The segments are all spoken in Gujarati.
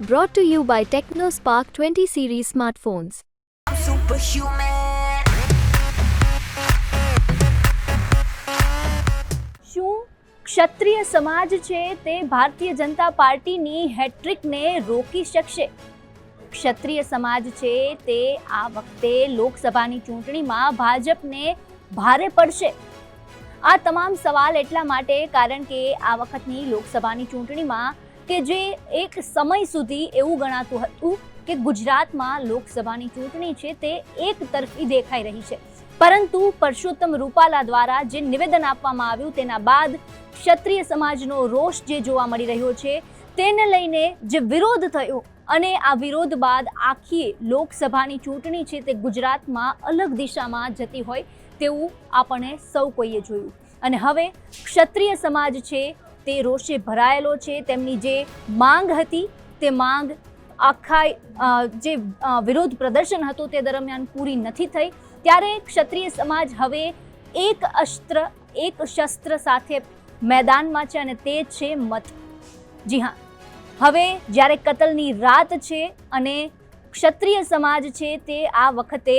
Brought to you by TechnoSpark 20 series smartphones. I'm superhuman. શું ક્ષત્રિય સમાજ છે તે ભારતીય જનતા પાર્ટીની હેટ્રિકને રોકી શકશે ક્ષત્રિય સમાજ છે તે આ વખતે લોકસભાની ચૂંટણીમાં ભાજપને ભારે પડશે આ તમામ સવાલ એટલા માટે કારણ કે આ વખતની લોકસભાની ચૂંટણીમાં કે જે એક સમય સુધી એવું ગણાતું હતું કે ગુજરાતમાં લોકસભાની ચૂંટણી છે તે એક તરફી દેખાઈ રહી છે. પરંતુ પરસોત્તમ રૂપાલા દ્વારા જે નિવેદન આપવામાં આવ્યું તેના બાદ ક્ષત્રિય સમાજનો રોષ જે જોવા મળી રહ્યો છે તેને લઈને જે વિરોધ થયો અને આ વિરોધ બાદ આખી લોકસભાની ચૂંટણી છે તે ગુજરાતમાં અલગ દિશામાં જતી હોય તેવું આપણે સૌ કોઈએ જોયું. અને હવે ક્ષત્રિય સમાજ છે તે રોષે ભરાયેલો છે. તેમની જે માંગ હતી, તે માંગ આખા જે વિરોધ પ્રદર્શન હતું તે દરમિયાન પૂરી નથી થઈ. ત્યારે ક્ષત્રિય સમાજ હવે એક અસ્ત્ર, એક શસ્ત્ર સાથે મેદાનમાં છે અને તે છે મત. જી હા. હવે જ્યારે કતલની રાત છે અને ક્ષત્રિય સમાજ છે તે આ વખતે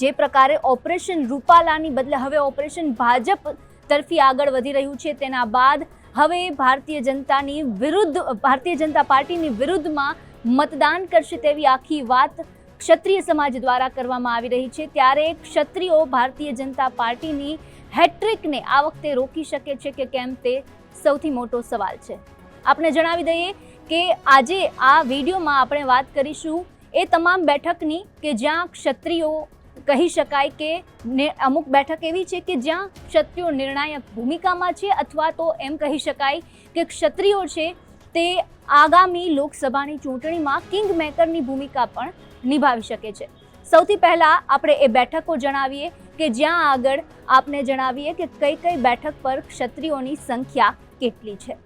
જે પ્રકારે ઓપરેશન રૂપાલાની બદલે હવે ઓપરેશન ભાજપ તરફી આગળ વધી રહ્યું છે તેના બાદ હવે ભારતીય જનતાની વિરુદ્ધ, ભારતીય જનતા પાર્ટીની વિરુદ્ધમાં મતદાન કરશે તેવી આખી વાત ક્ષત્રિય સમાજ દ્વારા કરવામાં આવી રહી છે. ત્યારે ક્ષત્રિયો ભારતીય જનતા પાર્ટીની હેટ્રિકને આ વખતે રોકી શકે છે કે કેમ તે સૌથી મોટો સવાલ છે. આપણે જણાવી દઈએ કે આજે આ વિડીયોમાં આપણે વાત કરીશું એ તમામ બેઠકની કે જ્યાં ક્ષત્રિયો કહી શકાય કે અમુક બેઠક એવી છે કે જ્યાં ક્ષત્રિયો નિર્ણાયક ભૂમિકામાં છે અથવા તો એમ કહી શકાય કે ક્ષત્રિયો છે તે આગામી લોકસભાની ચૂંટણીમાં કિંગ મેકરની ભૂમિકા પણ નિભાવી શકે છે. સૌથી પહેલાં આપણે એ બેઠકો જણાવીએ કે જ્યાં આગળ આપને જણાવીએ કે કઈ કઈ બેઠક પર ક્ષત્રિયોની સંખ્યા કેટલી છે.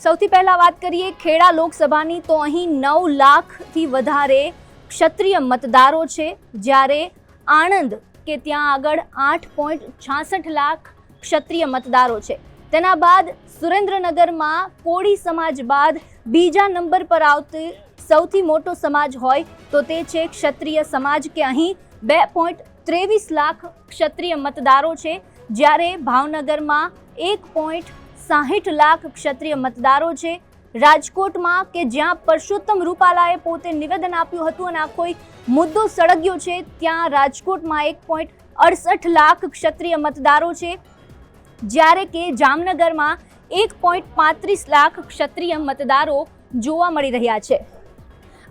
સૌથી પહેલાં વાત કરીએ ખેડા લોકસભાની તો અહીં નવ લાખથી વધારે ક્ષત્રિય મતદારો છે. જ્યારે આણંદ, કે ત્યાં આગળ આઠ પોઈન્ટ છાસઠ લાખ ક્ષત્રિય મતદારો છે. તેના બાદ સુરેન્દ્રનગરમાં કોળી સમાજ બાદ બીજા નંબર પર આવતી સૌથી મોટો સમાજ હોય તો તે છે ક્ષત્રિય સમાજ, કે અહીં બે પોઈન્ટ ત્રેવીસ લાખ ક્ષત્રિય મતદારો છે. જ્યારે ભાવનગરમાં એક પોઈન્ટ સાહીઠ લાખ ક્ષત્રિય મતદારો છે. રાજકોટમાં કે જ્યાં પરસોત્તમ રૂપાલાએ પોતે નિવેદન આપ્યું હતું અને આ કોઈ મુદ્દો સળગ્યો છે, ત્યાં રાજકોટમાં એક પોઈન્ટ અડસઠ લાખ ક્ષત્રિય મતદારો છે. જ્યારે કે જામનગરમાં એક પોઈન્ટ પાંત્રીસ લાખ ક્ષત્રિય મતદારો જોવા મળી રહ્યા છે.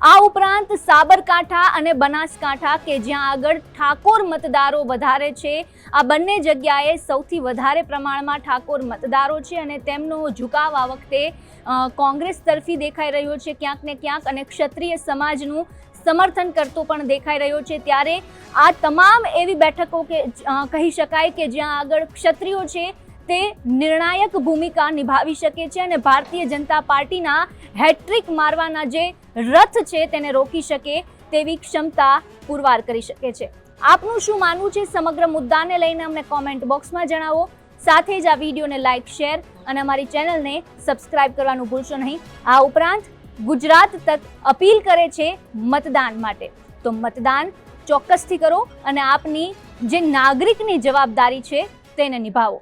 આ ઉપરાંત સાબરકાંઠા અને બનાસકાંઠા કે જ્યાં આગળ ઠાકોર મતદારો વધારે છે, આ બંને જગ્યાએ સૌથી વધારે પ્રમાણમાં ઠાકોર મતદારો છે અને તેમનો ઝુકાવ આ વખતે કોંગ્રેસ તરફી દેખાઈ રહ્યો છે. ક્યાંક ને ક્યાંક અને ક્ષત્રિય સમાજનું સમર્થન કરતો પણ દેખાઈ રહ્યો છે. ત્યારે આ તમામ એવી બેઠકો કે કહી શકાય કે જ્યાં આગળ ક્ષત્રિયો છે તે નિર્ણાયક ભૂમિકા નિભાવી શકે છે અને ભારતીય જનતા પાર્ટીના હેટ્રિક મારવાના જે રથ છે તેને રોકી શકે તેવી ક્ષમતા પુરવાર કરી શકે છે. આપનું શું માનવું છે સમગ્ર મુદ્દાને લઈને અમને કોમેન્ટ બોક્સમાં જણાવો. સાથે જ આ વિડીયોને લાઇક શેર અને અમારી ચેનલને સબસ્ક્રાઇબ કરવાનું ભૂલશો નહીં. આ ઉપરાંત ગુજરાત તક અપીલ કરે છે મતદાન માટે. તો મતદાન ચોક્કસથી કરો અને આપની જે નાગરિકની જવાબદારી છે તેને નિભાવો.